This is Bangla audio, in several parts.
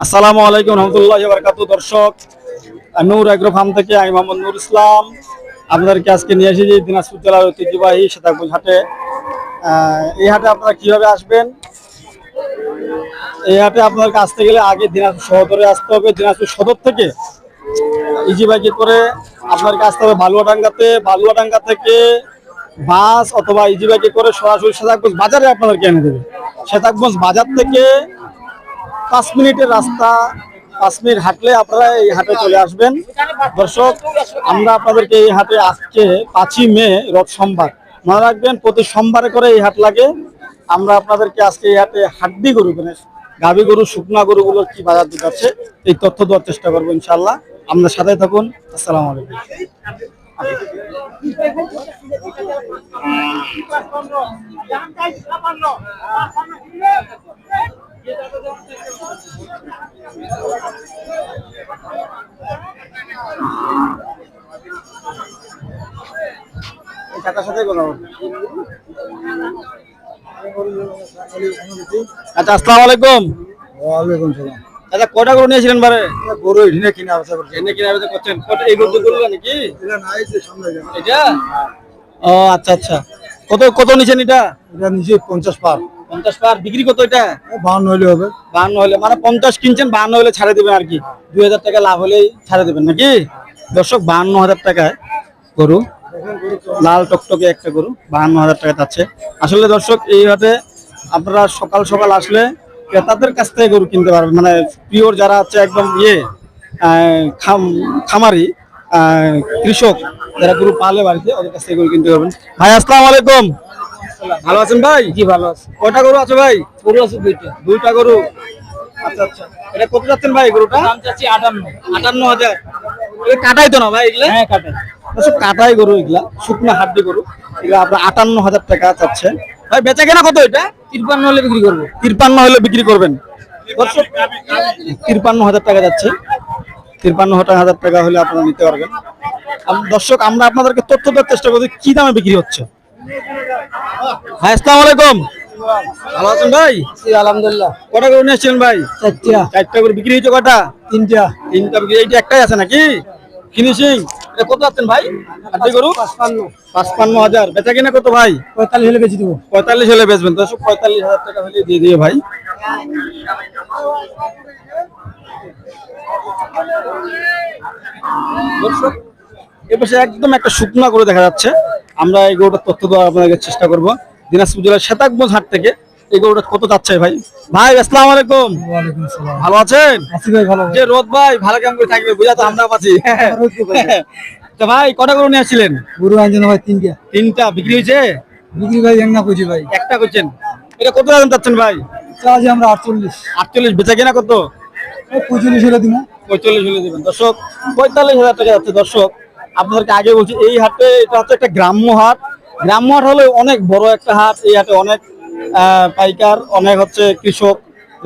আসসালামু আলাইকুম রহমতুল্লাহ বারকাতু দর্শক, নূর এগ্রো ফার্ম থেকে আমি মোহাম্মদ নুর ইসলাম। আপনাদেরকে আজকে নিয়ে এসেছি দিনাজপুর জেলার ঐতিহ্যবাহী সেতাকুজ হাটে। এই হাটে আপনারা কীভাবে আসবেন? এই হাটে আপনাদেরকে আসতে গেলে আগে দিনাজপুর সদরে আসতে হবে। দিনাজপুর সদর থেকে ইজি বাইকে করে আপনাদেরকে আসতে হবে বালুয়াডাঙ্গাতে। বালুয়াডাঙ্গা থেকে বাস অথবা ইজি বাইকে করে সরাসরি সেতাকগঞ্জ বাজারে আপনাদেরকে এনে দেবে। সেতাকগঞ্জ বাজার থেকে পাঁচ মিনিটের রাস্তা, পাঁচ মিনিট হাঁটলে আপনারা এই হাটে চলে আসবেন। দর্শক, আমরা আপনাদেরকে এই হাটে আজকে পাঁচই মে, রথ সোমবার। মনে রাখবেন, প্রতি সোমবারে করে এই হাট লাগে। আমরা আপনাদেরকে আজকে এই হাটে হাড্ডি গরু মানে গাভী গরু, শুকনা গরুগুলোর কি বাজার দিতে আছে, এই তথ্য দেওয়ার চেষ্টা করব ইনশাল্লাহ আপনার সাথে থাকুন। আসসালামু আলাইকুম। এই কাকার সাথে কথা বলব। আচ্ছা আসসালামু আলাইকুম। ওয়ালাইকুম সালাম। আচ্ছা কয়টা গরু নিয়েছিলেন বারে? গরু এখানে কিনা আশা করছি এনে কিনা করছেন এই গরু গরু নাকি? এটা নাই যে সামনে এটা? ও আচ্ছা আচ্ছা। কত কত নিছেন এটা? এটা নিজে পঞ্চাশ পার। পঞ্চাশ পার বিক্রি কত এটা? বাহান্ন হইলে হবে। বাহান্ন হলে। মানে পঞ্চাশ কিনছেন বাহান্ন হলে ছাড়ে দেবেন আর কি। দুই হাজার টাকা লাভ হলেই ছাড়ে দেবেন নাকি? দর্শক বাহান্ন হাজার টাকায় গরু। লাল টকটকে একটা গরু বাহান্ন হাজার টাকা যাচ্ছে। আসলে দর্শক এই হাটে আপনারা সকাল সকাল আসলে ক্রেতাদের কাছ থেকে গরু কিনতে পারবেন। মানে পিওর যারা আছে একদম ইয়ে খামারি আহ, কৃষক যারা গরু পালে বাড়িতে ওদের কাছ থেকে গরু কিনতে পারবেন। ভাই আসসালামু আলাইকুম। ভালো আছেন ভাই? জি ভালো আছে। কয়টা গরু আছে ভাই? গরু আছে দুইটা। দুইটা গরু? আচ্ছা আচ্ছা। এটা কত যাচ্ছেন ভাই গরুটা? দাম চাচ্ছি আটান্ন। আটান্ন হাজার। এটা কাটাই তো না ভাই এগুলা? হ্যাঁ কাটাই। সব কাটাই গরু এগুলা। শুকনো হাড্ডি গরু। এগুলা আপনার আটান্ন হাজার টাকা চাচ্ছে। ভাই বেচা কেনা কত এটা? তিরপান্ন হলে বিক্রি করব। তিরপান্ন হলে বিক্রি করবেন। তিরপান্ন হাজার টাকা যাচ্ছে। তিরপান্ন হাজার টাকা হলে আপনারা নিতে পারবেন। দর্শক আমরা আপনাদেরকে তথ্য দেওয়ার চেষ্টা করছি কি দামে বিক্রি হচ্ছে? হ্যাঁ আসসালামু আলাইকুম। ভালো আছেন ভাই? আলহামদুলিল্লাহ। কটা করে নিয়ে ভাই? চারটা। চারটা করে বিক্রি হয়েছে কটা? তিনটা। তিনটা বিক্রি। এইটা একটাই আছে নাকি? ফিনিশিং। এটা কত আছেন ভাই? আপনি গরু? পাঁচপান্ন। পাঁচপান্ন হাজার। বেচা কিনা কত ভাই? পঁয়তাল্লিশ হলে বেশি দেবো। পঁয়তাল্লিশ হলে বেচবেন। দশ পঁয়তাল্লিশ হাজার টাকা হলে দিয়ে দিয়ে ভাই। দর্শক, এ একদম একটা শুকনা করে দেখা যাচ্ছে। আমরা এই গরুটার তথ্য দেওয়ার আপনাদের চেষ্টা করব। দিনাজপুর জেলার শেতাকগঞ্জ হাট থেকে এই গরুটা কত যাচ্ছে ভাই? ভাই আসসালাম আলাইকুম। ভালো আছেন? যে রোদ ভাই ভালো কেমন করে থাকবে বুঝা তো আমরা পাচ্ছি তো ভাই। কটা গরু নিয়ে আসছিলেন? গরু আনছেন ভাই তিনটা। তিনটা। বিক্রি হয়েছে? বিক্রি ভাই এক না করছি ভাই। একটা করছেন। এটা কত দাম চাচ্ছেন ভাই? চার্জ আমরা আটচল্লিশ। আটচল্লিশ বেচা কিনা কত? পঁয়তাল্লিশ হলে দিব। পঁয়তাল্লিশ হলে দেবেন। দর্শক পঁয়তাল্লিশ হাজার টাকা যাচ্ছে দর্শক। আপনাদেরকে আগে বলছি, এই হাটে এটা হচ্ছে একটা গ্রাম্য হাট। গ্রাম্য হাট হলে অনেক বড় একটা হাট, এই হাটে অনেক পাইকার, অনেক হচ্ছে কৃষক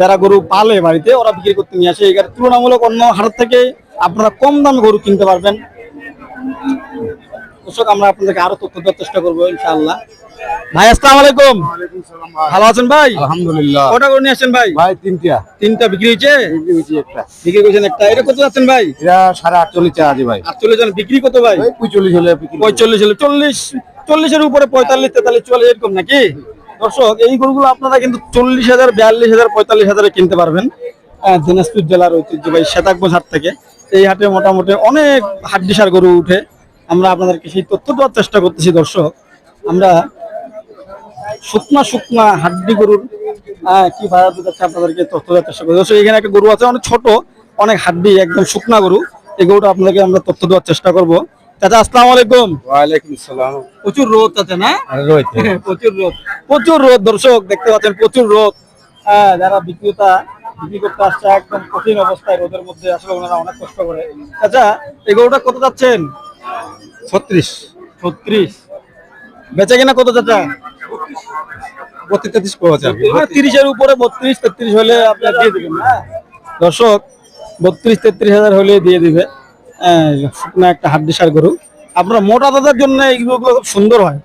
যারা গরু পালে বাড়িতে, ওরা বিক্রি করতে নিয়ে আসে। এখানে তুলনামূলক অন্য হাট থেকে আপনারা কম দামে গরু কিনতে পারবেন। কৃষক আমরা আপনাদেরকে আরও তথ্য দেওয়ার চেষ্টা করব, ইনশাআল্লাহ। ভাই আসসালামু আলাইকুম। ভালো আছেন ভাই? আলহামদুলিল্লাহ। কটা করে নিয়ে আসছেন ভাই? ভাই তিনটা। তিনটা বিক্রি হয়েছে? বিক্রি হয়েছে একটা। বিক্রি করেছেন একটা। এটা কত যাচ্ছেন ভাই? এটা সাড়ে আটচল্লিশ চা আছে ভাই। আটচল্লিশ জন বিক্রি কত ভাই? ওই পঁয়তাল্লিশ হলে হলে চল্লিশ। চল্লিশের উপরে পঁয়তাল্লিশ তেতাল্লিশ চুয়াল্লিশ এরকম নাকি? দর্শক এই গরুগুলো আপনারা কিন্তু চল্লিশ হাজার বিয়াল্লিশ হাজার পঁয়তাল্লিশ হাজারে কিনতে পারবেন। দিনাজপুর জেলার ঐতিহ্যবাহী শ্বেতাকগঞ্জ হাট থেকে। এই হাটে মোটামুটি অনেক হাড্ডিসার গরু উঠে। আমরা আপনাদেরকে সেই তথ্য দেওয়ার চেষ্টা করতেছি দর্শক। আমরা শুকনা শুকনা হাড্ডি গরুর কি ভাড়া দিতে যাচ্ছে আপনাদেরকে তথ্য দেওয়ার চেষ্টা করছি দর্শক এখানে একটা গরু আছে অনেক ছোট অনেক হাড্ডি একদম শুকনা গরু। এই গরুটা আপনাদেরকে আমরা তথ্য দেওয়ার চেষ্টা করব। চাচা আসসালামু আলাইকুম। ওয়ালাইকুম সালাম প্রচুর রোদ আছে না? প্রচুর রোদ। প্রচুর রোদ দর্শক দেখতে পাচ্ছেন প্রচুর রোদ। হ্যাঁ যারা বিক্রেতা বিক্রি করতে আসছে একদম কঠিন অবস্থায় রোদের মধ্যে আসলে ওনারা অনেক কষ্ট করে। আচ্ছা এই গরুটা কত যাচ্ছেন? ছত্রিশ। ছত্রিশ। বেচে কিনা কত চাচা? বত্রিশ তেত্রিশ পাওয়া তিরিশের উপরে বত্রিশ তেত্রিশ হলে আপনার দিয়ে দিবেন হ্যাঁ? দর্শক বত্রিশ তেত্রিশ হাজার হলে দিয়ে দিবে। হ্যাঁ, শুকনা একটা হাড্ডিসার গরু। আপনার মোটা দাদার জন্য এইগুলো খুব সুন্দর হয়।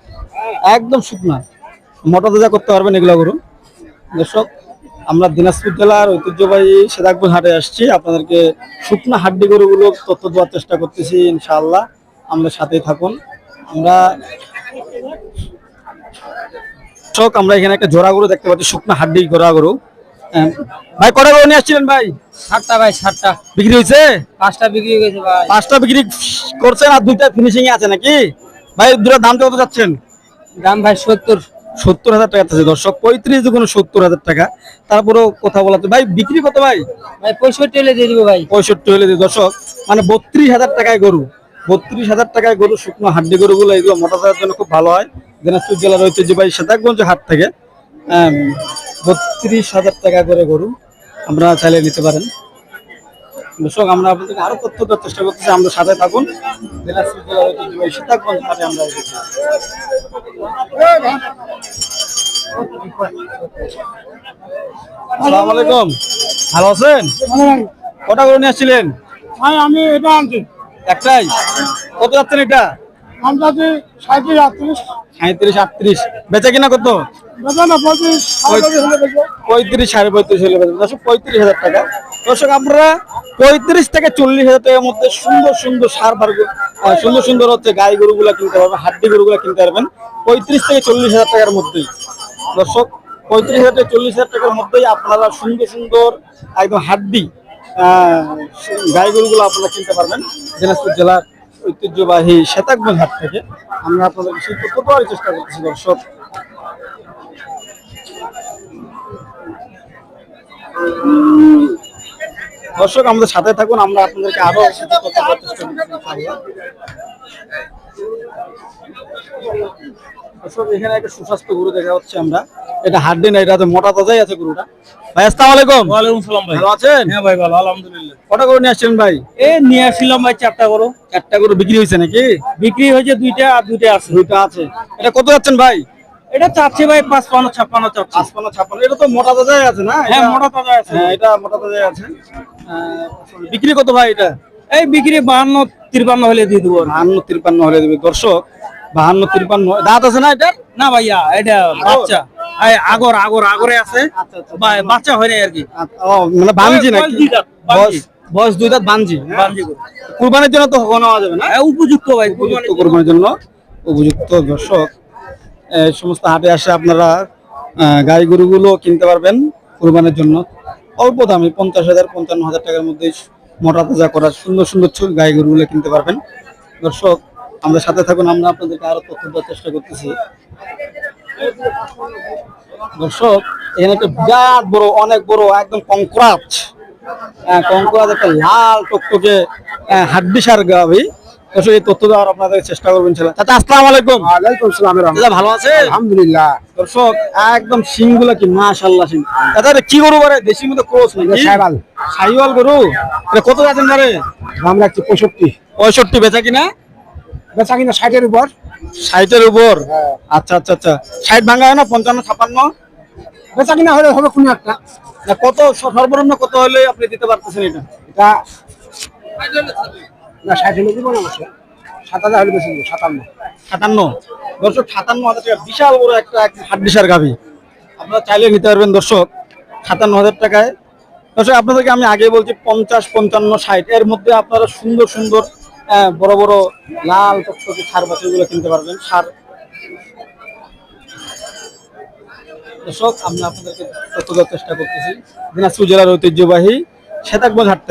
একদম শুকনা। মোটা দাদা করতে পারবেন এগুলো গরু। দর্শক আমরা দিনাজপুর জেলার ঐতিহ্যবাহী সেদাকপুর হাটে আসছি। আপনাদেরকে শুকনো হাড্ডি গরুগুলো তথ্য দেওয়ার চেষ্টা করতেছি ইনশাআল্লাহ। আমাদের সাথেই থাকুন। আমরা দর্শক আমরা এখানে একটা জোড়া গরু দেখতে পাচ্ছি শুকনো হাড্ডি জোড়া গরু। ভাই কটা গরু নিয়ে আসছিলেন ভাই? সাতটা ভাই সাতটা। বিক্রি হয়েছে? পাঁচটা বিক্রি হয়ে গেছে ভাই। পাঁচটা বিক্রি করছেন আর দুইটা ফিনিশিং এ আছে নাকি? ভাই দুটো দাম কত যাচ্ছেন? দাম ভাই সত্তর। সত্তর হাজার টাকা আছে দর্শক পঁয়ত্রিশ দুগুণ সত্তর হাজার টাকা। তারপরেও কথা বলাতে ভাই বিক্রি কত ভাই? ভাই পঁয়ষট্টি হলে দিয়ে দিব ভাই। পঁয়ষট্টি হলে যে দর্শক মানে বত্রিশ হাজার টাকায় গরু। বত্রিশ হাজার টাকায় গরু শুকনো হাড্ডি গরুগুলো এগুলো মোটা জন্য খুব ভালো হয়। দিনাজপুর জেলার ঐতিহ্যবাহী সেতাকগঞ্জ হাট থেকে বত্রিশ হাজার টাকা করে গরু আপনারা চাইলে নিতে পারেন। দর্শক আমরা আপনাদেরকে আরও তথ্য দেওয়ার চেষ্টা করতেছি। আমরা সাথে থাকুন। দিনাজপুর জেলার ঐতিহ্যবাহী সেতাকগঞ্জ হাটে আমরা আসসালামু আলাইকুম। ভালো আছেন? কটা করে নিয়ে আসছিলেন? আমি এটা আনছি। একটাই? কত যাচ্ছেন এটা? যে সাইকেল আটত্রিশ। সাঁত্রিশ আটত্রিশ। বেচা কিনা কত। পঁয়ত্রিশ সাড়ে পঁয়ত্রিশ হলে দর্শক পঁয়ত্রিশ হাজার টাকা। দর্শক আপনারা পঁয়ত্রিশ থেকে চল্লিশ হাজার টাকার মধ্যে সুন্দর সুন্দর সার বার সুন্দর সুন্দর হচ্ছে গাই গরুগুলা কিনতে পারবেন হাড্ডি গরুগুলা কিনতে পারবেন। পঁয়ত্রিশ থেকে চল্লিশ হাজার টাকার মধ্যেই। দর্শক পঁয়ত্রিশ হাজার থেকে চল্লিশ হাজার টাকার মধ্যেই আপনারা সুন্দর সুন্দর একদম হাড্ডি আহ, গাই গরুগুলো আপনারা কিনতে পারবেন। দিনাজপুর জেলার ঐতিহ্যবাহী শ্বেতাকগঞ্জ হাট থেকে আমরা আপনাদের তথ্য দেওয়ার চেষ্টা করতেছি, দর্শক। দর্শক, আমাদের সাথে থাকুন, আমরা আপনাদেরকে আরও দর্শক, এখানে একটা সুস্বাস্থ্য গুরু দেখা হচ্ছে আমরা। এটা হাড্ডি না এটা মোটা তাজাই আছে গরুটা। ভাই আসসালামু আলাইকুম। ওয়ালাইকুম সালাম ভাই। ভালো আছেন? হ্যাঁ ভাই ভালো আলহামদুলিল্লাহ। কটা গরু নিয়ে আসছেন ভাই? এ নিয়ে আসছিলাম ভাই চারটা করো চারটা গরু বিক্রি হয়েছে নাকি? বিক্রি হয়েছে দুইটা আর দুইটা আছে। দুইটা আছে। এটা কত যাচ্ছেন ভাই? এটা চাচ্ছে ভাই পাঁচপান্ন ছাপ্পান্ন চাচ্ছে। পাঁচপান্ন ছাপ্পান্ন। এটা তো মোটা তাজাই আছে না? হ্যাঁ এটা- মোটা আছে। হ্যাঁ এটা মোটা তাজাই আছে। বিক্রি কত ভাই এটা? এই বিক্রি বাহান্ন তিরপান্ন হলে দিয়ে দেবো। বাহান্ন তিরপান্ন হলে দেবে। দর্শক বাহান্ন তিরপান্ন। দাঁত আছে না এটার? না ভাইয়া এটা বাচ্চা। আগর আগর আগরে আছে। আচ্ছা, আচ্ছা। বাচ্চা হয় না আর কি। আচ্ছা, মানে বানজি বানজি। বয়স দুই দাঁত বানজি। কুরবানির জন্য তো নেওয়া যাবে না? উপযুক্ত ভাই উপযুক্ত কোরবানির জন্য। উপযুক্ত দর্শক। সমস্ত হাটে আসে আপনারা গাই গরুগুলো কিনতে পারবেন কোরবানির জন্য। অল্প দামে পঞ্চাশ হাজার পঞ্চান্ন হাজার টাকার মধ্যে মোটা তাজা করা সুন্দর সুন্দর গাই গরুগুলো কিনতে পারবেন। দর্শক আমাদের সাথে থাকুন আমরা আপনাদেরকে আরও তথ্য দেওয়ার চেষ্টা করতেছি। দর্শক এখানে একটা বিরাট বড় অনেক বড় একদম কঙ্করাজ। কঙ্করাজ একটা লাল টকটকে আহ, হাড্ডিসার গাবি দর্শক তথ্য দেওয়ার আপনাদের চেষ্টা করবেন ছিল চাচা আসসালামু আলাইকুম। ওয়ালাইকুম সালাম দাদা ভালো আছে আলহামদুলিল্লাহ। দর্শক একদম সিংগুলা কি মাশাআল্লাহ সিং। দাদা কি গরু বারে? দেশি মধ্যে ক্রস নাকি? সাইওয়াল। সাইওয়াল গরু? এটা কত আছেন বারে দাম রাখছি পঁয়ষট্টি। পঁয়ষট্টি বেচা কিনা? বেচা কিনা ষাটের উপর। ষাটের উপর? আচ্ছা আচ্ছা আচ্ছা। ষাট ভাঙা হয় না পঞ্চান্ন ছাপান্ন বেচা কিনা হলে হবে কোনো একটা। না কত সর্বনিম্ন কত হলে আপনি দিতে পারতেছেন এটা? এটা না ষাট হলে দিব না সাত হাজার হলে বেশি সাতান্ন। সাতান্ন? দর্শক সাতান্ন হাজার টাকা বিশাল বড় একটা হাড্ডিসার গাভি। আপনারা চাইলে নিতে পারবেন দর্শক। সাতান্ন হাজার টাকায়। দর্শক আপনাদেরকে আমি আগে বলছি পঞ্চাশ পঞ্চান্ন ষাট। এর মধ্যে আপনারা সুন্দর সুন্দর আহ, বড় বড় লাল টকটকে সার বাছুরগুলো কিনতে পারবেন। সার। দর্শক আমরা আপনাদেরকে তথ্য দেওয়ার চেষ্টা করতেছি। দিনাজপুর জেলার ঐতিহ্যবাহী শ্বেতাকগঞ্জ হাট